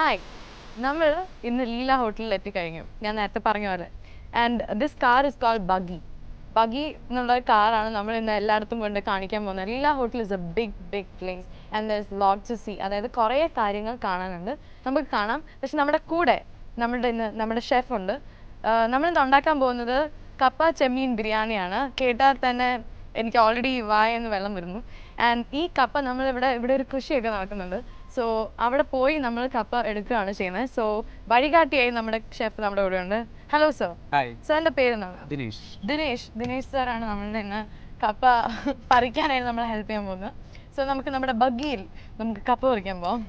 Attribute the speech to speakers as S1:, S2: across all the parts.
S1: Hi നമ്മൾ ഇന്ന് ലീല ഹോട്ടലിൽ എത്തിക്കഴിഞ്ഞു. ഞാൻ നേരത്തെ പറഞ്ഞ പോലെ. And this car is called buggy buggy എന്നുള്ള കാറാണ് നമ്മൾ ഇന്ന് എല്ലായിടത്തും കൊണ്ട് കാണിക്കാൻ പോകുന്നത്. Leela hotel is a big big place and there is lot to see അതായത് കുറേ കാര്യങ്ങൾ കാണാനുണ്ട്. നമുക്ക് കാണാം. പക്ഷെ നമ്മുടെ കൂടെ നമ്മുടെ ഇന്ന് നമ്മുടെ ഷെഫ് ഉണ്ട്. നമ്മളിന്ന് ഉണ്ടാക്കാൻ പോകുന്നത് കപ്പ ചെമ്മീൻ ബിരിയാണിയാണ്. കേട്ടാൽ തന്നെ എനിക്ക് ഓൾറെഡി വായെന്ന് വെള്ളം വരുന്നു. ആൻഡ് ഈ കപ്പ നമ്മളിവിടെ ഇവിടെ ഒരു കൃഷിയൊക്കെ നടക്കുന്നുണ്ട്. സോ അവിടെ പോയി നമ്മൾ കപ്പ എടുക്കുകയാണ് ചെയ്യുന്നത്. സോ വഴികാട്ടിയായി നമ്മുടെ ഷെഫ് നമ്മുടെ കൂടെ ഉണ്ട്. ഹലോ സർ സാറിന്റെ പേരെന്താണ്?
S2: ദിനേഷ്
S1: ദിനേഷ് ദിനേഷ് സാറാണ് നമ്മളുടെ ഇന്ന് കപ്പ പറിക്കാനായിട്ട് നമ്മളെ ഹെൽപ്പ് ചെയ്യാൻ പോകുന്നത്. സോ നമുക്ക് നമ്മുടെ ബഗ്ഗിയിൽ നമുക്ക് കപ്പ പറിക്കാൻ പോവാം.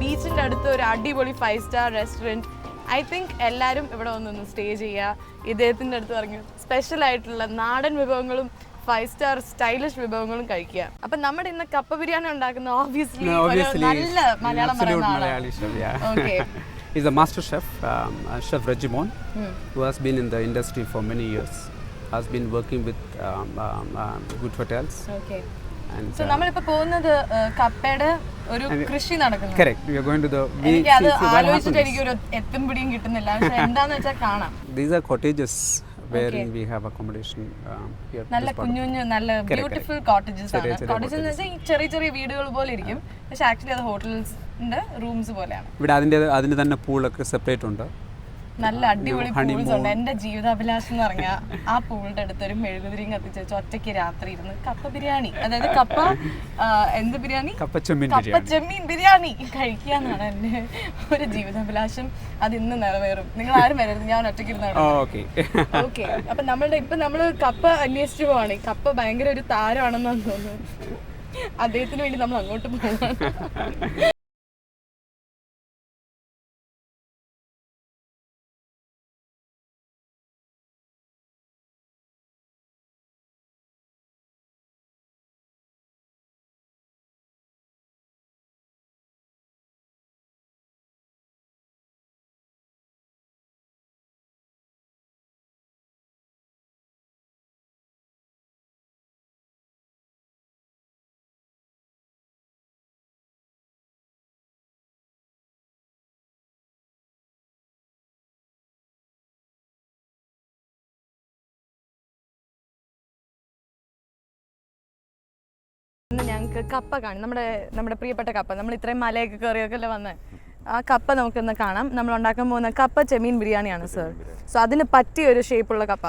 S1: ബീച്ചിന്റെ അടുത്ത് ഒരു അടിപൊളി five star restaurant I think എല്ലാവരും ഇവിടെ വന്നൊന്ന് സ്റ്റേ ചെയ്യുക. ഇദ്ദേഹത്തിന്റെ അടുത്ത് പറഞ്ഞു സ്പെഷ്യൽ ആയിട്ടുള്ള നാടൻ വിഭവങ്ങളും ഫൈവ് സ്റ്റാർ സ്റ്റൈലിഷ് വിഭവങ്ങളും കഴിക്കുക. അപ്പൊ നമ്മുടെ ഇന്ന് കപ്പ ബിരിയാണി ഉണ്ടാക്കുന്ന ഓബിയസ്ലി നല്ല Malayalam
S2: He's a master chef, um, the Chef Regimon, mm. who has been in the industry for many years, has been working with um, um, uh, good
S1: so
S2: uh,
S1: നമ്മളിപ്പോ പോകുന്നത് കപ്പയുടെ ഒരു കൃഷി നടക്കുന്നു
S2: correct, we are going to the. We,
S1: എനിക്ക് അത്
S2: see, see, what
S1: ആലോചിച്ചിട്ട്
S2: happens.
S1: എനിക്ക് ഒരു എത്തും പിടിയും കിട്ടുന്നില്ല. പക്ഷെ എന്താന്ന് വെച്ചാൽ കാണാം.
S2: These are cottages wherein
S1: Okay.
S2: we have accommodation um, here.
S1: നല്ല കുഞ്ഞു കുഞ്ഞു നല്ല ബ്യൂട്ടിഫുൾ കോട്ടേജസ് ആണ്. കോട്ടേജ് എന്ന് വെച്ചാൽ ചെറിയ ചെറിയ വീടുകൾ പോലെ ഇരിക്കും. പക്ഷെ ആക്ച്വലി അത് ഹോട്ടൽസിന്റെ റൂംസ് പോലെയാണ്.
S2: ഇവിടെ അതിന്റെ അതിന് തന്നെ പൂളൊക്കെ സെപ്പറേറ്റ് ഉണ്ട്.
S1: നല്ല അടിപൊളി. പൂൾസ് ഉണ്ട്. എന്റെ ജീവിതാഭിലാഷം എന്ന് പറഞ്ഞാൽ ആ പൂളിന്റെ അടുത്ത് ഒരു മെഴുകുതിരിയും കത്തിച്ച് വെച്ച് ഒറ്റയ്ക്ക് രാത്രി ഇരുന്ന് കപ്പ ബിരിയാണി. അതായത് കപ്പ എന്ത് ബിരിയാണി?
S2: കപ്പച്ചെമ്മീൻ
S1: കപ്പ
S2: ബിരിയാണി.
S1: ചെമ്മീൻ ബിരിയാണി. കഴിക്കുക എന്നാണ് എന്റെ ഒരു ജീവിതാഭിലാഷം. അത് ഇന്ന് നിറവേറും. നിങ്ങൾ ആരും വരരുത്. ഞാൻ ഒറ്റയ്ക്ക് ഇരുന്നാണ്
S2: ഓക്കെ
S1: ഓക്കെ അപ്പൊ നമ്മളുടെ ഇപ്പൊ നമ്മൾ കപ്പ അന്വേഷിച്ചു പോവാണ്. കപ്പ ഭയങ്കര ഒരു താരമാണെന്നാണ് തോന്നുന്നത്. അദ്ദേഹത്തിന് വേണ്ടി നമ്മൾ അങ്ങോട്ട് പോവാണ്. ഞങ്ങൾക്ക് കപ്പ കാണും. നമ്മുടെ നമ്മുടെ പ്രിയപ്പെട്ട കപ്പ. നമ്മൾ ഇത്രയും മലയൊക്കെ കയറിയൊക്കെ അല്ലേ വന്നത് ആ കപ്പ നമുക്കിന്ന് കാണാം. നമ്മൾ ഉണ്ടാക്കാൻ പോകുന്ന കപ്പ ചെമീൻ ബിരിയാണിയാണ് സർ സോ അതിന് പറ്റിയ ഒരു ഷേപ്പുള്ള കപ്പ.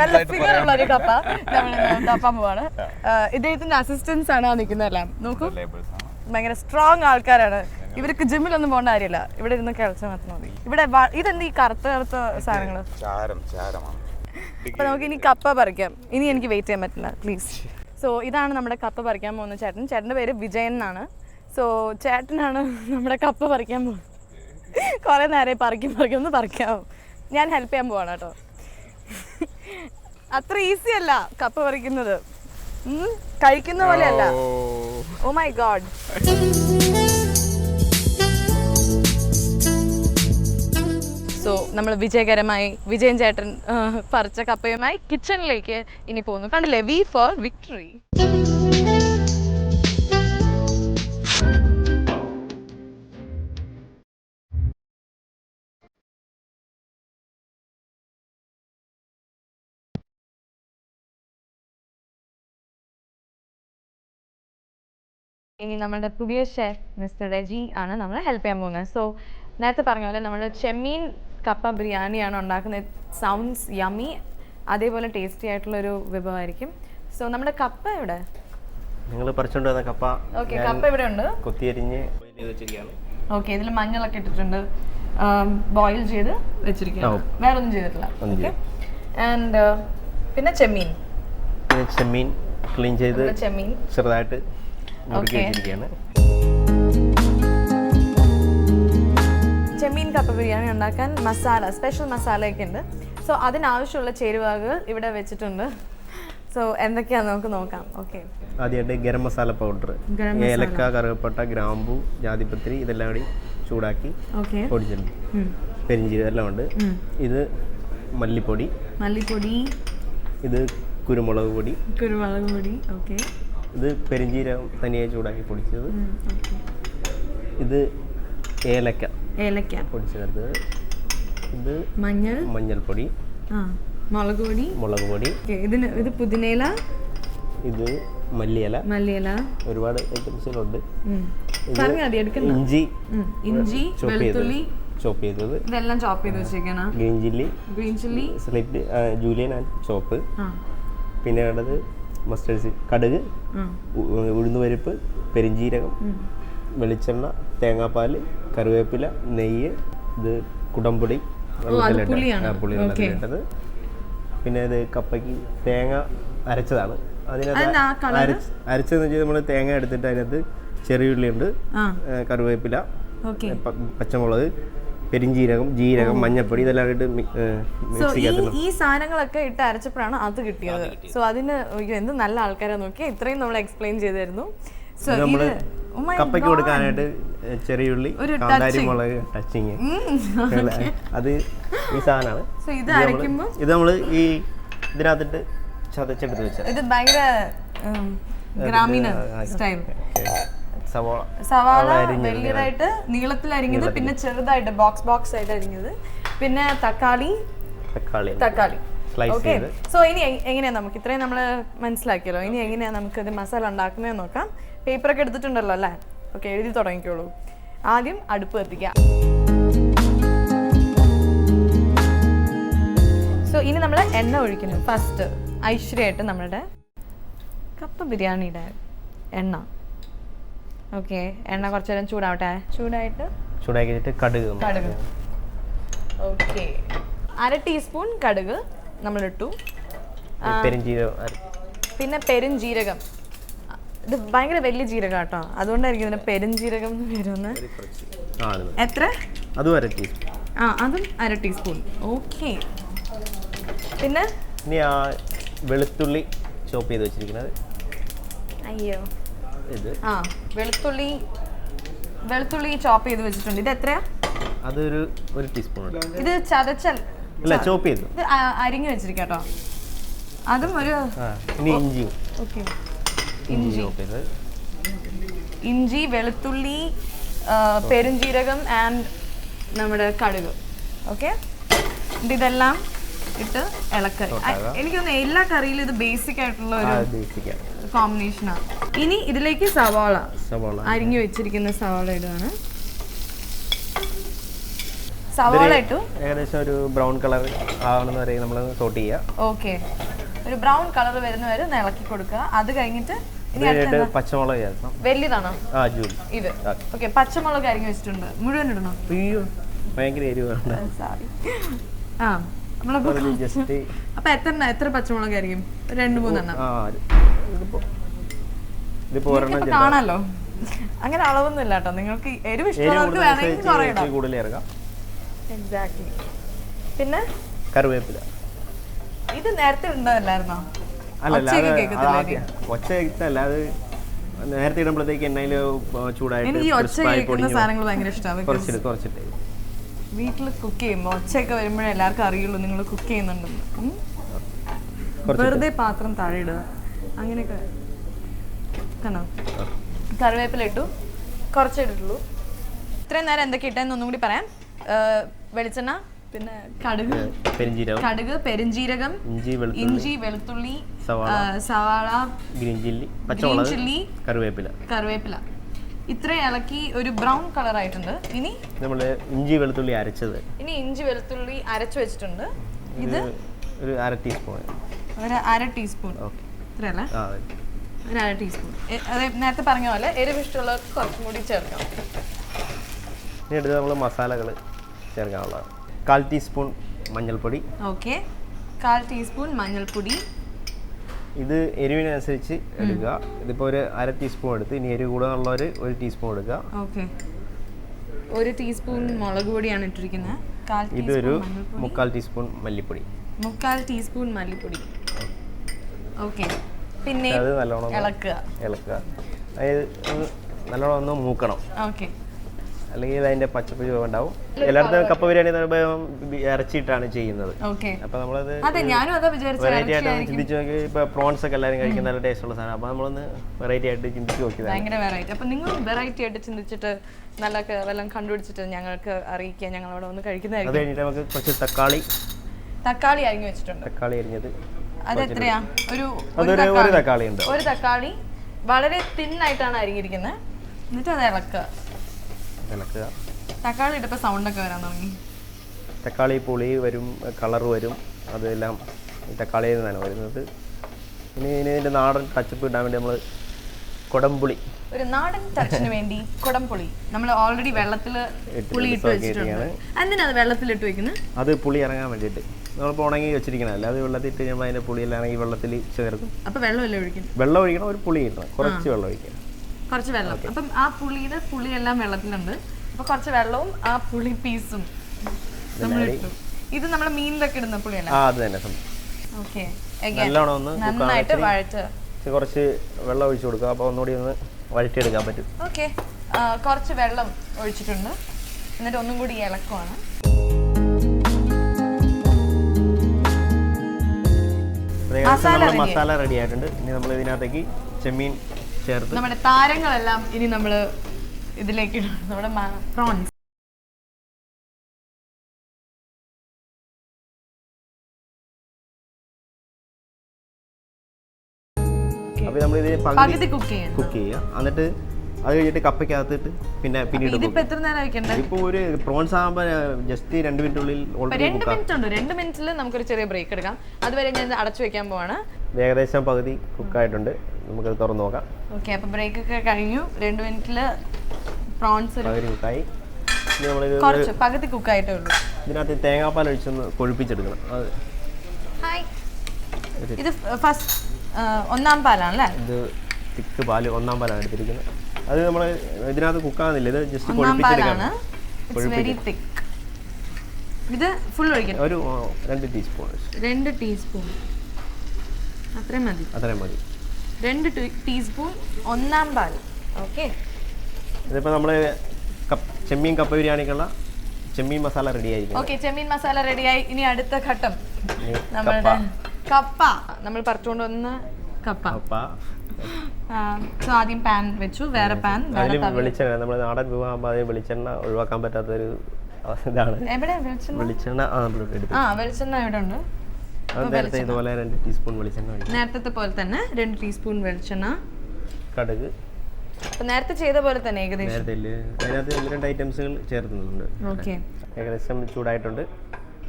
S1: നല്ല ഫിഗർ ഉള്ള ഒരു കപ്പ. നമ്മൾ ഉണ്ടാക്കാൻ പോവാണ്. ഇദ്ദേഹത്തിന്റെ അസിസ്റ്റൻസ് ആണ് നിൽക്കുന്നതെല്ലാം നോക്കൂ. ഭയങ്കര സ്ട്രോങ് ആൾക്കാരാണ്. ഇവർക്ക് ജിമ്മിലൊന്നും പോകേണ്ട കാര്യമില്ല. ഇവിടെ ഇരുന്ന് കളിച്ചാൽ മാത്രം മതി. ഇവിടെ ഇതെന്ത് ഈ കറുത്ത കറുത്ത സാധനങ്ങൾ
S3: ചാരമാണ്.
S1: അപ്പൊ നമുക്ക് ഇനി കപ്പ പറിക്കാം. ഇനി എനിക്ക് വെയിറ്റ് ചെയ്യാൻ പറ്റില്ല പ്ലീസ് സോ ഇതാണ് നമ്മുടെ കപ്പ പറിക്കാൻ പോകുന്ന ചേട്ടൻ. ചേട്ടന്റെ പേര് വിജയൻ എന്നാണ്. സോ ചേട്ടനാണ് നമ്മുടെ കപ്പ പറിക്കാൻ പോകുന്നത്. കുറേ നേരെ പറിക്കും പറിക്കും ഒന്ന് പറിക്കാവും. ഞാൻ ഹെൽപ്പ് ചെയ്യാൻ പോവാണ് കേട്ടോ. അത്ര ഈസി അല്ല കപ്പ പറിക്കുന്നത്. കഴിക്കുന്ന പോലെയല്ല ഓ. മൈ ഗോഡ് സോ നമ്മൾ വിജയകരമായി വിജയൻ ചേട്ടൻ പറിച്ച കപ്പയുമായി കിച്ചണിലേക്ക് ഇനി പോകുന്നു. കണ്ടില്ലേ? വി ഫോർ വിക്ടറി ഇനി നമ്മുടെ പുതിയ ഷെഫ് മിസ്റ്റർ റെജി ആണ് നമ്മളെ ഹെൽപ്പ് ചെയ്യാൻ പോകുന്നത്. സോ നേരത്തെ പറഞ്ഞ പോലെ നമ്മൾ ചെമ്മീൻ കപ്പ ബിരിയാണിയാണ് ഉണ്ടാക്കുന്നത്. സൗണ്ട്സ് യമി അതേപോലെ ടേസ്റ്റി ആയിട്ടുള്ളൊരു വിഭവമായിരിക്കും. സോ നമ്മുടെ കപ്പ എവിടെ?
S4: നിങ്ങൾ പറിച്ചുകൊണ്ട് വന്ന കപ്പ
S1: ഓക്കെ കപ്പ ഇവിടെ ഉണ്ട്.
S4: കൊത്തിയരിഞ്ഞ്
S1: ഓക്കെ ഇതിൽ മഞ്ഞളൊക്കെ ഇട്ടിട്ടുണ്ട്. ബോയിൽ ചെയ്ത് വെച്ചിരിക്കുകയാണ്. വേറെ ഒന്നും ചെയ്തിട്ടില്ല ഓക്കെ ആൻഡ് പിന്നെ ചെമ്മീൻ.
S4: ചെമ്മീൻ ക്ലീൻ ചെയ്ത്
S1: ചെമ്മീൻ.
S4: ചെറുതായിട്ട് മുറുക്കി. വെച്ചിരിക്കുകയാണ്.
S1: ചെമ്മീൻ കപ്പ ബിരിയാണി ഉണ്ടാക്കാൻ മസാല സ്പെഷ്യൽ മസാലയൊക്കെ ഉണ്ട്. സോ അതിനാവശ്യമുള്ള ചേരുവകൾ ഇവിടെ വെച്ചിട്ടുണ്ട്. സോ എന്തൊക്കെയാന്ന് നമുക്ക് നോക്കാം. ഓക്കെ
S4: ആദ്യമായിട്ട് ഗരം മസാല പൗഡർ
S1: ഗരം മസാല.
S4: ഏലക്ക കറുകപ്പട്ട ഗ്രാമ്പു ജാതിപത്രി ഇതെല്ലാം കൂടി ചൂടാക്കി പൊടിച്ചിട്ടുണ്ട്. പെരിഞ്ചീരകം എല്ലാം ഉണ്ട്. ഇത് മല്ലിപ്പൊടി.
S1: മല്ലിപ്പൊടി.
S4: ഇത് കുരുമുളക് പൊടി.
S1: കുരുമുളക് പൊടി. ഓക്കെ
S4: ഇത് പെരിഞ്ചീരകം തനിയെ ചൂടാക്കി പൊടിച്ചത്. ഇത് ഏലക്ക.
S1: ഏലക്ക.
S4: പൊടിച്ച് ചേർത്തത് ഇത്
S1: മഞ്ഞൾ.
S4: മഞ്ഞൾപ്പൊടി.
S1: ആ മുളക് പൊടി.
S4: മുളക് പൊടി.
S1: ഇതിന് ഇത് പുതിനയില.
S4: ഇത് മല്ലിയില.
S1: മല്ലിയില.
S4: ഒരുപാട് ഐറ്റംസുകളുണ്ട്. ഇഞ്ചി.
S1: ഇഞ്ചി വെളുത്തുള്ളി.
S4: ചോപ്പ് ചെയ്തത്.
S1: ഇതെല്ലാം ചോപ്പ് ചെയ്ത് വെച്ചേക്കാണ്.
S4: Green chilli.
S1: Green chilli.
S4: Slit julienne and chop. പിന്നെ വേണ്ടത് മസ്റ്റേഡ് സീഡ് കടുക്. ഉഴുന്നുപരിപ്പ് പെരിഞ്ചീരകം വെളിച്ചെണ്ണ തേങ്ങാപ്പാൽ കറിവേപ്പില നെയ്യ് ഇത് കുടംപൊടി പുളി വെള്ളത്തിലിട്ടത് പിന്നെ ഇത് കപ്പയ്ക്ക് തേങ്ങ അരച്ചതാണ്. അതിനകത്ത്? അരച്ചതെന്ന് വെച്ചാൽ നമ്മൾ തേങ്ങ എടുത്തിട്ട് അതിനകത്ത്
S1: ചെറിയുള്ളിയുണ്ട്
S4: കറിവേപ്പില
S1: ഓക്കെ.
S4: പച്ചമുളക് പെരിഞ്ചീരകം ജീരകം മഞ്ഞപ്പൊടി ഇതെല്ലാം ഇട്ട് മിക്സ്
S1: ഈ സാധനങ്ങളൊക്കെ ഇട്ട് അരച്ചപ്പോഴാണ് അത് കിട്ടിയത്. സോ അതിന് എന്ത് നല്ല ആൾക്കാരെ നോക്കി ഇത്രയും നമ്മൾ എക്സ്പ്ലെയിൻ ചെയ്തായിരുന്നു.
S4: ഇത്
S1: oh
S4: കപ്പയ്ക്ക് കൊടുക്കാനായിട്ട് ചെറിയുള്ളി കാന്താരി മുളക് ടച്ചിങ്. അത് ഈ സാധനമാണ്.
S1: ഇത്
S4: നമ്മൾ ഈ ഇതിനകത്തിട്ട് ചതച്ചെടുത്ത് വെച്ചാൽ
S1: ഇത് ഭയങ്കര ഗ്രാമീണ സ്റ്റൈൽ.
S4: സവോള.
S1: സവാള വലിയതായിട്ട് നീളത്തിൽ അരിഞ്ഞത് പിന്നെ ചെറുതായിട്ട് ബോക്സ് ബോക്സ് ആയിട്ട് അരിഞ്ഞത്. പിന്നെ തക്കാളി.
S4: തക്കാളി.
S1: തക്കാളി. ഓക്കെ സോ ഇനി എങ്ങനെയാ നമുക്ക്? ഇത്രയും നമ്മൾ മനസ്സിലാക്കിയല്ലോ. ഇനി എങ്ങനെയാ നമുക്ക് ഇത് മസാല ഉണ്ടാക്കുന്നതെന്ന് നോക്കാം. പേപ്പറൊക്കെ എടുത്തിട്ടുണ്ടല്ലോ അല്ലേ? ഓക്കെ എഴുതി തുടങ്ങിക്കോളൂ. ആദ്യം അടുപ്പ് കത്തിക്കാം. സോ ഇനി നമ്മൾ എണ്ണ ഒഴിക്കുന്നു. ഫസ്റ്റ് ഐശ്വര്യമായിട്ട് നമ്മളുടെ കപ്പ ബിരിയാണിയുടെ എണ്ണ. ഓക്കെ എണ്ണ കുറച്ച് നേരം ചൂടാവട്ടെ. ചൂടായിട്ട്
S4: ചൂടാക്കി വെച്ചിട്ട് കടുക്.
S1: കടുക് ഓക്കെ. അര ടീസ്പൂൺ കടുക് നമ്മളിട്ടു. പിന്നെ പെരുംജീരകം. ഇത് ഭയങ്കര വലിയ ജീരകം കേട്ടോ. അതുകൊണ്ടായിരിക്കും ഇതിന് പെരുംജീരകം എന്ന് വരുന്നത് എത്ര?
S4: അതും അര ടീസ്പൂൺ
S1: ആ അതും അര ടീസ്പൂൺ ഓക്കെ പിന്നെ?
S4: ഇനി ആ വെളുത്തുള്ളി ചോപ്പ് ചെയ്ത് വെച്ചിരിക്കുന്നത്.
S1: അയ്യോ.
S4: ഇത്.
S1: ആ വെളുത്തുള്ളി വെളുത്തുള്ളി ചോപ്പ് ചെയ്ത് വെച്ചിട്ടുണ്ട്. ഇത് എത്രയാ?
S4: അതൊരു ഒരു ടീസ്പൂൺ
S1: ഇത് ചതച്ചൽ
S4: അല്ല ചോപ്പ് ചെയ്തു.
S1: ഇത് അരിഞ്ഞു വെച്ചിരിക്കാം കേട്ടോ അതും ഒരു
S4: ഇനി ഇഞ്ചിയും.
S1: ഓക്കെ.
S4: ഇഞ്ചി.
S1: ഇഞ്ചി വെളുത്തുള്ളി പെരുംജീരകം ആൻഡ് നമ്മുടെ കടുക്. ഓക്കെ ഇതെല്ലാം ഇട്ട് ഇളക്കറി
S4: എനിക്ക്
S1: എനിക്കൊന്ന് എല്ലാ കറിയിലും ഇത് ബേസിക് ആയിട്ടുള്ള ഒരു
S4: കോമ്പിനേഷൻ
S1: ആണ് ഇനി ഇതിലേക്ക് സവാള.
S4: സവാള.
S1: അരിഞ്ഞു വെച്ചിരിക്കുന്ന സവാള ഇടുകയാണ് സവാള ഇട്ടു.
S4: ഏകദേശം ഒരു ബ്രൗൺ കളർ ആവണമെന്ന് വരെ നമ്മൾ സോട്ട് ചെയ്യുക.
S1: ഓക്കെ ഒരു ബ്രൗൺ കളർ വരുന്ന വരെ ഇളക്കി കൊടുക്കുക. അത് കഴിഞ്ഞിട്ട്
S4: പച്ചമുളക് ചേർക്കണം
S1: വലിയതാണോ
S4: ആ ജൂലി.
S1: ഇത്.
S4: ആ.
S1: ഓക്കെ പച്ചമുളക് അരിഞ്ഞു വെച്ചിട്ടുണ്ട്. മുഴുവൻ ഇടണോ?
S4: അയ്യോ ഭയങ്കര എരിവാണ്
S1: സോറി ആ നമ്മളപ്പോ
S4: ജസ്റ്റ്
S1: അപ്പൊ എത്ര എത്ര പച്ചമുളക് ആയിരിക്കും ഒരു രണ്ട് മൂന്നെണ്ണം കാണാലോ? അങ്ങനെ അളവൊന്നും ഇല്ല കേട്ടോ. നിങ്ങൾക്ക് എരിവ് ഇഷ്ടമുള്ളവർക്ക് വേണമെങ്കിൽ എക്സാക്ട്ലി പിന്നെ?
S4: കറിവേപ്പില.
S1: ഇത് നേരത്തെ ഉണ്ടല്ലായിരുന്നോ
S4: ഒച്ച കേൾക്കത്തല്ല അത് നേരത്തെ ഇടുമ്പോഴത്തേക്ക് എണ്ണയിൽ ചൂടായിട്ട്
S1: എനിക്ക് ഈ ഒച്ച
S4: crisp ആയി
S1: കേൾക്കുന്ന സാധനങ്ങൾ ഭയങ്കര ഇഷ്ടമാണ്
S4: കുറച്ചിട്ട്
S1: വീട്ടിൽ കുക്ക് ചെയ്യുമ്പോൾ ഒച്ചയൊക്കെ വരുമ്പോഴേ എല്ലാവർക്കും അറിയുള്ളൂ നിങ്ങൾ കുക്ക് ചെയ്യുന്നുണ്ടെന്ന്. വെറുതെ പാത്രം താഴെ ഇടുക. അങ്ങനെയൊക്കെ കണ്ടോ? കറിവേപ്പില ഇട്ടു. കുറച്ചേ ഇട്ടിട്ടുള്ളൂ ഇത്രയും നേരം എന്തൊക്കെ ഇട്ടെന്ന് ഒന്നും കൂടി പറയാം വെളിച്ചെണ്ണ പിന്നെ കടുക്
S4: പെരിഞ്ജീരകം
S1: കടുക് പെരിഞ്ജീരകം
S4: ഇഞ്ചി വെളുത്തുള്ളി
S1: ഇഞ്ചി വെളുത്തുള്ളി
S4: സവാള. ഗ്രീൻ ചില്ലി പച്ചമുളക്
S1: ചില്ലി
S4: കറിവേപ്പില.
S1: കറിവേപ്പില. ഇത്രയും ഇളക്കി ഒരു ബ്രൗൺ കളർ ആയിട്ടുണ്ട് ഇനി
S4: നമ്മൾ ഇഞ്ചി വെളുത്തുള്ളി അരച്ചത്.
S1: ഇനി ഇഞ്ചി വെളുത്തുള്ളി അരച്ചു വെച്ചിട്ടുണ്ട്.
S4: ഇത് ഒരു അര ടീസ്പൂൺ
S1: ഒരു അര ടീസ്പൂൺ.
S4: ഓക്കെ.
S1: ഇത്രയല്ലേ ഒരു അര ടീസ്പൂൺ. അതെ നേരത്തെ പറഞ്ഞ പോലെ എരിവ് ഇഷ്ടമുള്ളവർക്ക് കുറച്ചും കൂടി ചേർക്കാം.
S4: ഇനി എടുത്ത് നമ്മൾ മസാലകൾ ചേർക്കാനുള്ളതാണ്. കാൽ ടീസ്പൂൺ മഞ്ഞൾപ്പൊടി.
S1: ഓക്കെ. കാൽ ടീസ്പൂൺ മഞ്ഞൾപ്പൊടി.
S4: ഇത് എരിവിനനുസരിച്ച് എടുക്കുക. ഇതിപ്പോൾ ഒരു അര ടീസ്പൂൺ എടുത്ത് ഇനി എരിവ് കൂടുതലുള്ളവർ ഒരു ടീസ്പൂൺ എടുക്കുക.
S1: ഓക്കെ. ഒരു ടീസ്പൂൺ മുളക് പൊടിയാണ് ഇട്ടിരിക്കുന്നത്. കാൽ
S4: ഇതൊരു മുക്കാൽ ടീസ്പൂൺ മല്ലിപ്പൊടി.
S1: മുക്കാൽ ടീസ്പൂൺ മല്ലിപ്പൊടി. ഓക്കെ. പിന്നെ ഇളക്കുക.
S4: ഇളക്കുക. അതായത് നല്ലോണം ഒന്ന് മൂക്കണം.
S1: ഓക്കെ.
S4: അല്ലെങ്കിൽ അതിന്റെ പച്ചപ്പ് ചുവ ഉണ്ടാവും എല്ലായിടത്തും കപ്പ ബിരിയാണി എന്ന് പറയുമ്പോൾ ഇറച്ചിയിട്ടാണ് ചെയ്യുന്നത്. അപ്പൊ നമ്മളത്
S1: അതെ അതാ
S4: വെറൈറ്റി ആയിട്ട് ചിന്തിച്ചു നോക്കി. ഇപ്പൊ പ്രോൺസ് ഒക്കെ എല്ലാവരും കഴിക്കുന്ന നല്ല ടേസ്റ്റ് ഉള്ള സാധനം. അപ്പൊ നമ്മളൊന്ന് വെറൈറ്റി ആയിട്ട് ചിന്തിച്ചു നോക്കിയതാണ്.
S1: ഭയങ്കര വെറൈറ്റി അപ്പൊ നിങ്ങൾ വെറൈറ്റി ആയിട്ട് ചിന്തിച്ചിട്ട് നല്ല വല്ലതും കണ്ടുപിടിച്ചിട്ട് ഞങ്ങൾക്ക് അറിയിക്കുക. ഞങ്ങൾ അവിടെ ഒന്ന്
S4: അത്
S1: കഴിക്കുന്നതായിരിക്കും
S4: കഴിഞ്ഞിട്ട് നമുക്ക് കുറച്ച് തക്കാളി.
S1: തക്കാളി അരിഞ്ഞു വെച്ചിട്ടുണ്ട്.
S4: തക്കാളി അരിഞ്ഞത്
S1: അത് എത്രയാ? ഒരു ഒരു തക്കാളി.
S4: ഉണ്ട്.
S1: ഒരു തക്കാളി. വളരെ തിന്നായിട്ടാണ് അരിഞ്ഞിരിക്കുന്നത്. എന്നിട്ട് അത് ഇളക്കുക.
S4: ഇളക്കുക
S1: തക്കാളി ഇട്ടപ്പോൾ സൗണ്ട് ഒക്കെ വരാൻ തുടങ്ങി.
S4: തക്കാളി പുളി വരും കളർ വരും അതെല്ലാം തക്കാളിയിൽ നിന്നാണ് വരുന്നത്. ഇനി ഇനി ഇതിന്റെ നാടൻ ടച്ചപ്പ് ഇടാൻ വേണ്ടി നമ്മൾ കുടംപുളി.
S1: ഒരു നാടൻ ടച്ചിന് വേണ്ടി കുടംപുളി. നമ്മൾ ഓൾറെഡി വെള്ളത്തിൽ പുളി ഇട്ട് വെച്ചിട്ടുണ്ട്. എന്തിനാണ് വെള്ളത്തിൽ ഇട്ട് വെക്കുന്നത്
S4: അത് പുളി ഇറങ്ങാൻ വേണ്ടിയിട്ട്. നമ്മളിപ്പോൾ ഉണങ്ങി വെച്ചിരിക്കണം അത് വെള്ളത്തിൽ ഇട്ട് കഴിയുമ്പോൾ അതിന്റെ പുളിയെല്ലാം ഈ വെള്ളത്തിൽ ചേർക്കും.
S1: അപ്പോൾ വെള്ളം എല്ലാം ഒഴിക്കണം
S4: വെള്ളം ഒഴിക്കണം ഒരു പുളി ഇടണം കുറച്ച് വെള്ളം ഒഴിക്കണം.
S1: കുറച്ച് വെള്ളം. അപ്പം ആ പുളിയുടെ പുളിയെല്ലാം വെള്ളത്തിലുണ്ട്. അപ്പൊ കുറച്ച് വെള്ളവും ആ പുളി പീസും നമ്മൾ ഇട്ടു. ഇത് നമ്മുടെ മീനിലൊക്കെ ഇടുന്ന പുളിയല്ല? ഓക്കെ.
S4: നല്ലോണം ഒന്ന്
S1: നന്നായിട്ട് വഴറ്റ്.
S4: ഇച്ചിരി കുറച്ച് വെള്ളം ഒഴിച്ചു കൊടുക്കുക. അപ്പോൾ ഒന്നുകൂടി ഒന്ന് വഴറ്റിയെടുക്കാൻ പറ്റും.
S1: ഓക്കെ കുറച്ച് വെള്ളം ഒഴിച്ചിട്ടുണ്ട്. എന്നിട്ട് ഒന്നും കൂടി ഇളക്കുവാണ്. മസാല
S4: റെഡി ആയിട്ടുണ്ട്. ഇനി നമ്മൾ ഇതിനകത്തേക്ക് ചെമ്മീൻ ചേർത്ത്.
S1: നമ്മുടെ താരങ്ങളെല്ലാം ഇനി നമ്മൾ ഇതിലേക്ക് നമ്മുടെ പ്രോൺസ്.
S4: അപ്പോൾ നമ്മൾ ഇത് പകുതി
S1: കുക്ക് ചെയ്യണം.
S4: കുക്ക് ചെയ്യുക. എന്നിട്ട് അത് കഴിഞ്ഞിട്ട് കപ്പയ്ക്കകത്തിട്ട് പിന്നെ പിന്നീട്
S1: ഇതിപ്പോ എത്ര നേരം വെക്കണ്ടേ?
S4: ഇപ്പോൾ ഒരു പ്രോൺസ് ആകുമ്പോൾ ജസ്റ്റ് രണ്ട് മിനിറ്റുള്ളിൽ
S1: ഇപ്പൊ രണ്ട് മിനിറ്റ് ഉണ്ട്. രണ്ട് മിനിറ്റിൽ നമുക്കൊരു ചെറിയ ബ്രേക്ക് എടുക്കാം. അതുവരെ ഞാൻ അടച്ചു വെക്കാൻ പോവാണ്.
S4: ഏകദേശം പകുതി കുക്കായിട്ടുണ്ട് നമുക്കത് തുറന്ന് നോക്കാം.
S1: ഓക്കെ അപ്പോൾ ബ്രേക്ക് ഒക്കെ കഴിഞ്ഞു. രണ്ട് മിനിറ്റിൽ പ്രോൺസ് ഒരു
S4: പകുതി കുക്കായി.
S1: കുറച്ച് പകുതി കുക്കായിട്ടേ ഉള്ളൂ.
S4: ഇതിനകത്ത് തേങ്ങാപ്പാൽ ഒഴിച്ചൊന്ന് കൊഴുപ്പിച്ചെടുക്കണം. അത്
S1: ഹായ് ഇത് ഫസ്റ്റ് ഒന്നാം പാലാണല്ലേ?
S4: ഇത് തിക്ക് പാൽ ഒന്നാം പാലാണ് എടുത്തിരിക്കുന്നത്. അത് നമ്മൾ ഇതിനകത്ത് കുക്കാകുന്നില്ല ഇത് ജസ്റ്റ് കൊഴുപ്പിച്ചെടുക്കണം.
S1: വെരി തിക്ക് ഇത് ഫുൾ ഒഴിക്കണം
S4: ഒരു രണ്ട് ടീസ്പൂൺ
S1: രണ്ട് ടീസ്പൂൺ അത്രയും മതി.
S4: അത്രയും മതി.
S1: രണ്ട് ടീസ്പൂൺ ഒന്നാം പാൽ ഓക്കെ
S4: ഇതിപ്പോൾ നമ്മൾ ചെമ്മീൻ കപ്പ ബിരിയാണിക്കുള്ള ചെമ്മീൻ മസാല റെഡി ആയിരിക്കും
S1: ഓക്കെ ചെമ്മീൻ മസാല റെഡിയായി ഇനി അടുത്ത ഘട്ടം.
S4: നമ്മുടെ
S1: നമ്മളുടെ കപ്പ. നമ്മൾ പറിച്ചുകൊണ്ട് വന്ന കപ്പ.
S4: കപ്പ.
S1: സോ ആദ്യം പാൻ വെച്ചു. വേറെ പാൻ
S4: വെളിച്ചെണ്ണ നമ്മൾ നാടൻ വിവാഹം അതിൽ വെളിച്ചെണ്ണ ഒഴിവാക്കാൻ പറ്റാത്തൊരു ഇതാണ്.
S1: എവിടെ? വെളിച്ചെണ്ണ?
S4: വെളിച്ചെണ്ണ ആ നമ്മൾ എടുത്തു.
S1: ആ വെളിച്ചെണ്ണ ഇവിടെ ഉണ്ട്
S4: നേരത്തെ ഇതുപോലെ രണ്ട് ടീസ്പൂൺ വെളിച്ചെണ്ണ ഒഴിക്കും
S1: നേരത്തെ പോലെ തന്നെ രണ്ട് ടീസ്പൂൺ വെളിച്ചെണ്ണ.
S4: കടുക്.
S1: നേരത്തെ ചെയ്ത പോലെ തന്നെ ഏകദേശം.
S4: അതിനകത്ത് ഒന്ന് രണ്ട് ഐറ്റംസുകൾ ചേർക്കുന്നുണ്ട്.
S1: ഓക്കെ.
S4: ഏകദേശം ചൂടായിട്ടുണ്ട്.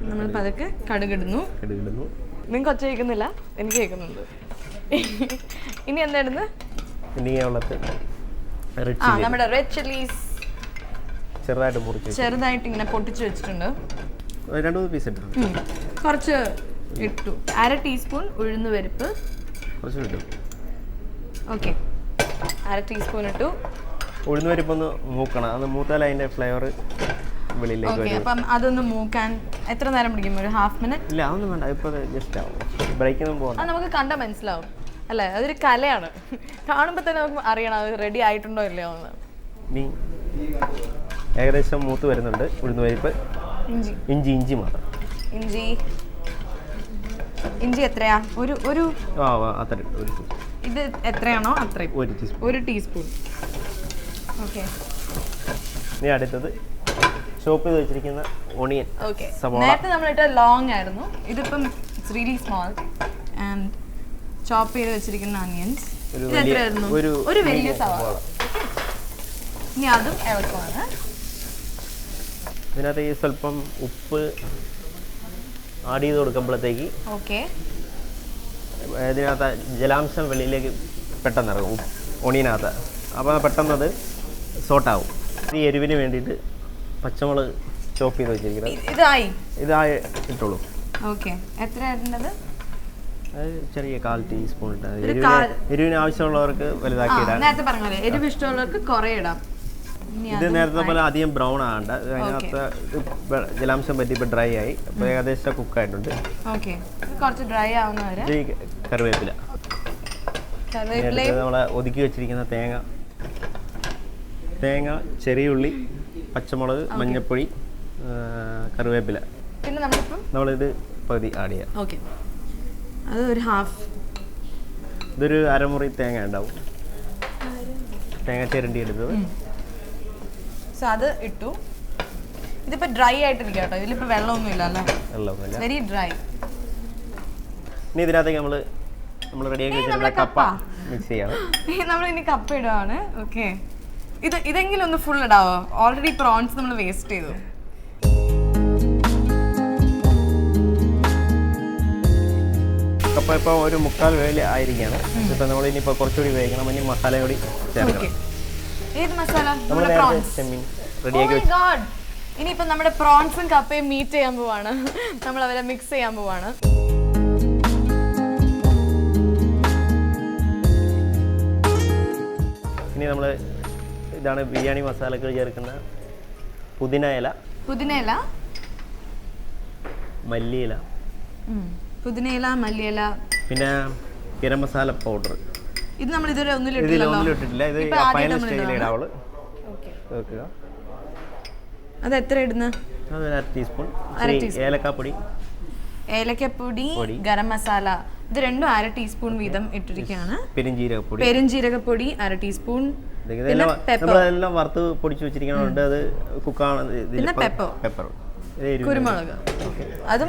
S1: നമ്മൾ പതുക്കെ കടുകിടുന്നു
S4: കടുകിടുന്നു നിങ്ങൾ
S1: നിങ്ങൾക്ക് ഒച്ച കേൾക്കുന്നില്ല? എനിക്ക് കേൾക്കുന്നുണ്ട്. ഇനി എന്തായിരുന്നു
S4: ഇനി ഉള്ളത്
S1: ആ നമ്മുടെ റെഡ് ചില്ലീസ്
S4: ചെറുതായിട്ട്
S1: ചെറുതായിട്ട് ഇങ്ങനെ പൊട്ടിച്ച് വെച്ചിട്ടുണ്ട്.
S4: രണ്ട് മൂന്ന് പീസ്
S1: കുറച്ച് ഇട്ടു. അര ടീസ്പൂൺ ഉഴുന്ന് പരിപ്പ്. ഓക്കെ. അര ടീസ്പൂൺ ഇട്ടു.
S4: ഉഴുന്ന് പരിപ്പൊന്ന് മൂക്കണം. അത് മൂത്താൽ അതിന്റെ ഫ്ലേവർ
S1: ഓക്കെ അപ്പം അതൊന്ന് മൂക്കാൻ എത്ര നേരം പിടിക്കും? ഒരു ഹാഫ് മിനിറ്റ്?
S4: ഇല്ല അതൊന്നും വേണ്ട. ഇപ്പോൾ ജസ്റ്റ് ആവും. ബ്രേക്കൊന്നും പോകണ്ട
S1: അത് നമുക്ക് കണ്ടാൽ മനസ്സിലാവും. അല്ലേ? അതൊരു കലയാണ്. കാണുമ്പോൾ തന്നെ നമുക്ക് അറിയണം അത് റെഡി ആയിട്ടുണ്ടോ ഇല്ലയോ എന്ന്.
S4: ഇനി ഏകദേശം മൂത്ത് വരുന്നുണ്ട്. ഉഴുന്ന് പരിപ്പ്.
S1: ഇഞ്ചി.
S4: ഇഞ്ചി ഇഞ്ചി മാത്രം.
S1: ഇഞ്ചി. ഇഞ്ചി എത്രയാ? ഒരു ഒരു ഇത് എത്രയാണോ അത്രയും.
S4: ഒരു ടീസ്പൂൺ
S1: ഓക്കെ
S4: ഇനി അടുത്തത് ചോപ്പ് ചെയ്ത് വെച്ചിരിക്കുന്ന ഓണിയൻ
S1: ഓക്കെ. നേരത്തെ നമ്മളിട്ട് ലോങ് ആയിരുന്നു. ഇതിപ്പം it's really small and chop ചെയ്ത് വെച്ചിരിക്കുന്ന അനിയൻസ്
S4: ഒരു ഒരു
S1: വലിയ സവാള. ഇനി അതും ഇളക്കുവാണ്
S4: ഇതിനകത്ത് ഈ സ്വല്പം ഉപ്പ് ആഡ് ചെയ്ത് കൊടുക്കുമ്പോഴത്തേക്ക്
S1: ഓക്കെ.
S4: ഇതിനകത്ത് ജലാംശം വെളിയിലേക്ക് പെട്ടെന്ന് ഇറങ്ങും. ഉപ്പ് അപ്പോൾ പെട്ടെന്ന് അത് സോട്ടാവും. ഈ എരിവിന് വേണ്ടിയിട്ട് പച്ചമുളക് ചോപ്പ് ചെയ്ത് വെച്ചിരിക്കുന്നത്.
S1: ഇതായി?
S4: ഇതായി ഇട്ടുള്ളൂ
S1: ഓക്കെ. എത്ര ഇടേണ്ടത്?
S4: ചെറിയ കാൽ ടീസ്പൂൺ ഇട്ടാൽ എരിവിന് ആവശ്യമുള്ളവർക്ക് വലുതാക്കി ഇടാം.
S1: നേരത്തെ പറഞ്ഞ പോലെ എരിവ് ഇഷ്ടമുള്ളവർക്ക് കുറേ ഇടാം.
S4: ഇത് നേരത്തെ പോലെ അധികം ബ്രൗൺ ആകണ്ട അതിനകത്ത് ജലാംശം പറ്റി ഇപ്പൊ ഡ്രൈ ആയി. അപ്പോൾ ഏകദേശം കുക്ക്
S1: ആയിട്ടുണ്ട്. കുറച്ച് ഡ്രൈ ആവുന്നവരെ
S4: കറിവേപ്പില. നമ്മളെ ഒതുക്കി വെച്ചിരിക്കുന്ന തേങ്ങ. തേങ്ങ ചെറിയ ഉള്ളി പച്ചമുളക് മഞ്ഞൾപ്പൊടി ആ, കറിവേപ്പില.
S1: പിന്നെ
S4: നമ്മളിത് പകുതി ആഡ് ചെയ്യാം.
S1: ഓക്കെ അത് ഒരു ഹാഫ്
S4: ഇതൊരു അരമുറി തേങ്ങ ഉണ്ടാവും. തേങ്ങ ചിരണ്ടി എടുത്തത്
S1: സോ അത് ഇട്ടു. ഇതിപ്പോ ഡ്രൈ ആയിട്ടിരിക്കുക കേട്ടോ. ഇതിലിപ്പോ വെള്ളമൊന്നും ഇല്ല അല്ലേ?
S4: വെള്ളമൊന്നുമില്ല.
S1: വെരി ഡ്രൈ
S4: ഇനി ഇതിനകത്തേക്ക് നമ്മൾ നമ്മൾ റെഡിയാക്കി
S1: നമ്മളെ
S4: കപ്പ. മിക്സ് ചെയ്യണം.
S1: നമ്മൾ ഇനി കപ്പ ഇടുവാണ്. ഓക്കെ ഇത് ഇതെങ്കിലും ഒന്ന് ഫുൾ ഇടാവോ? ഓൾറെഡി പ്രോൺസ് നമ്മൾ വേസ്റ്റ് ചെയ്തു.
S4: കപ്പ ഇപ്പോൾ ഒരു മുക്കാൽ വേല ആയിരിക്കുകയാണ് ഇപ്പം നമ്മൾ ഇനിയിപ്പോൾ കുറച്ചുകൂടി വേവിക്കണം. ഇനി മസാല കൂടി ചേർക്കണം.
S1: ഏത് മസാല? നമ്മുടെ പ്രോൺസ്
S4: റെഡിയാക്കി
S1: God. ഇനിയിപ്പോ നമ്മുടെ പ്രോൺസും കപ്പയും മീറ്റ് ചെയ്യാൻ പോവാണ്. നമ്മൾ അവരെ മിക്സ് ചെയ്യാൻ പോവാണ്.
S4: ഇനി നമ്മൾ ഇതാണ് ബിരിയാണി മസാലകൾ ചേർക്കുന്ന പുതിന ഇല
S1: പുതിനയില
S4: മല്ലിയില
S1: പുതിനയില മല്ലിയില
S4: പിന്നെ ഗരം മസാല പൗഡർ
S1: ഇത് നമ്മൾ ഇതുവരെ ഒന്നും
S4: ഇതിൽ ഒന്നും ഇട്ടിട്ടില്ല. ഇത് ഫൈനൽ സ്റ്റേജിൽ.
S1: ഇടാവൾ.
S4: വെക്കുക
S1: അത് എത്ര ഇടുന്ന?
S4: അര ടീസ്പൂൺ. ഏലക്കാപ്പൊടി.
S1: ഏലക്കപ്പൊടി ഗരം മസാല. ഇത് രണ്ടും അര ടീസ്പൂൺ വീതം ഇട്ടിരിക്കുകയാണ്.
S4: പെരുംജീരകപ്പൊടി
S1: പെരുംജീരകപ്പൊടി അര ടീസ്പൂൺ.
S4: നമ്മളെല്ലാം വറുത്ത് പൊടിച്ചു വെച്ചിരിക്കണോണ്ട് അത് കുക്കാണ് പെപ്പർ
S1: കുരുമുളക്. അതും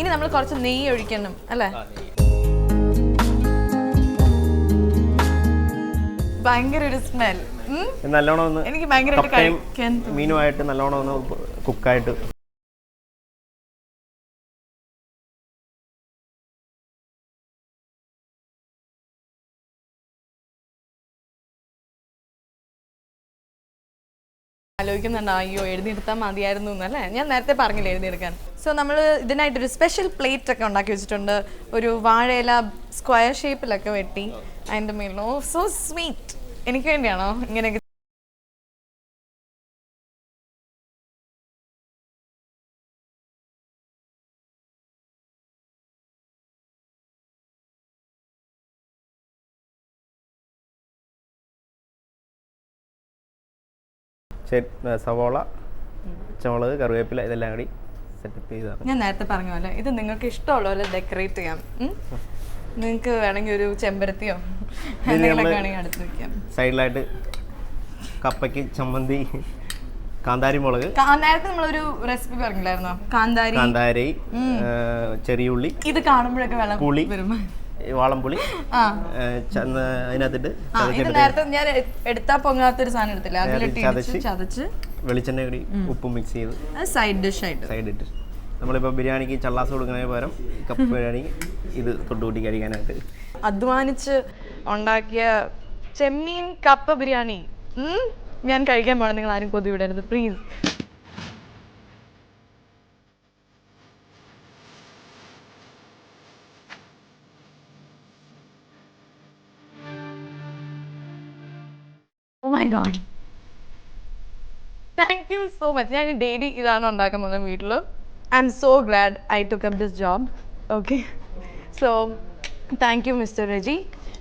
S1: ഇനി നമ്മൾ കുറച്ച് നെയ്യ് ഒഴിക്കണം അല്ലേ? ഭയങ്കര ഒരു സ്മെൽ
S4: നല്ലോണം
S1: എനിക്ക് ഭയങ്കരമായിട്ട്
S4: കപ്പയും
S1: കഴിക്കാൻ തോന്നി.
S4: മീനുമായിട്ട് നല്ലോണം ഒന്ന് കുക്കായിട്ട്
S1: ആലോചിക്കുന്നുണ്ട് അയ്യോ എഴുതിയെടുത്താൽ മതിയായിരുന്നു എന്നല്ലേ ഞാൻ നേരത്തെ പറഞ്ഞില്ല എഴുതിയെടുക്കാൻ? സോ നമ്മൾ ഇതിനായിട്ടൊരു സ്പെഷ്യൽ പ്ലേറ്റ് ഒക്കെ ഉണ്ടാക്കി വെച്ചിട്ടുണ്ട്. ഒരു വാഴയില സ്ക്വയർ ഷേപ്പിലൊക്കെ വെട്ടി അതിന്റെ മേളിൽ ഓ സോ സ്വീറ്റ് എനിക്ക് വേണ്ടിയാണോ ഇങ്ങനെയൊക്കെ
S4: സവോള പച്ചമുളക് കറിവേപ്പില ഇതെല്ലാം കൂടി സെറ്റപ്പ് ചെയ്താണ്
S1: ഞാൻ നേരത്തെ പറഞ്ഞ പോലെ ഇത് നിങ്ങൾക്ക് ഇഷ്ടമുള്ള പോലെ ഡെക്കറേറ്റ് ചെയ്യാം നിങ്ങൾക്ക് വേണമെങ്കിൽ ഒരു ചെമ്പരത്തിയോ അടുത്ത് വെക്കാം.
S4: സൈഡിലായിട്ട് കപ്പയ്ക്ക് ചമ്മന്തി കാന്താരി മുളക്.
S1: നേരത്തെ നമ്മളൊരു റെസിപ്പി പറഞ്ഞില്ലായിരുന്നോ കാന്താരി.
S4: കാന്താരി ചെറിയ ചെറിയുള്ളി
S1: ഇത് കാണുമ്പോഴൊക്കെ വെള്ളം
S4: പുളി.
S1: വരും.
S4: ഈ വാളംപുളി. അതിനകത്തിട്ട്
S1: നേരത്തെ ഞാൻ എടുത്താ പൊങ്ങാത്തൊരു സാധനം എടുത്തില്ല? അതിലിട്ട്
S4: ചതച്ച്.
S1: ചതച്ച്.
S4: വെളിച്ചെണ്ണ കൂടി ഉപ്പും മിക്സ് ചെയ്ത്
S1: അത് സൈഡ് ഡിഷ് ആയിട്ട്.
S4: സൈഡ് ഇട്ട് നമ്മളിപ്പോൾ ബിരിയാണിക്ക് ചള്ളാസ് കൊടുക്കുന്നതിന് പകരം കപ്പ് ബിരിയാണി ഇത് തൊട്ടുകൂട്ടി കഴിക്കാനായിട്ട്.
S1: അധ്വാനിച്ച് ഉണ്ടാക്കിയ ചെമ്മീൻ കപ്പ ബിരിയാണി. ഞാൻ കഴിക്കാൻ പോകണം നിങ്ങൾ ആരും കൊതി വിടരുത് please my god thank you so much ഞാൻ ഡെയിലി ഇതാണ് ഉണ്ടാക്കാൻ പോകുന്നത് വീട്ടിൽ I'm so glad I took up this job okay so thank you mister Reji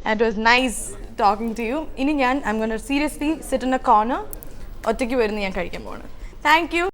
S1: it was nice talking to you ഇനി ഞാൻ I'm gonna seriously sit in a corner ഒറ്റയ്ക്ക് വരുന്ന ഞാൻ കഴിക്കാൻ പോവാണ്. Thank you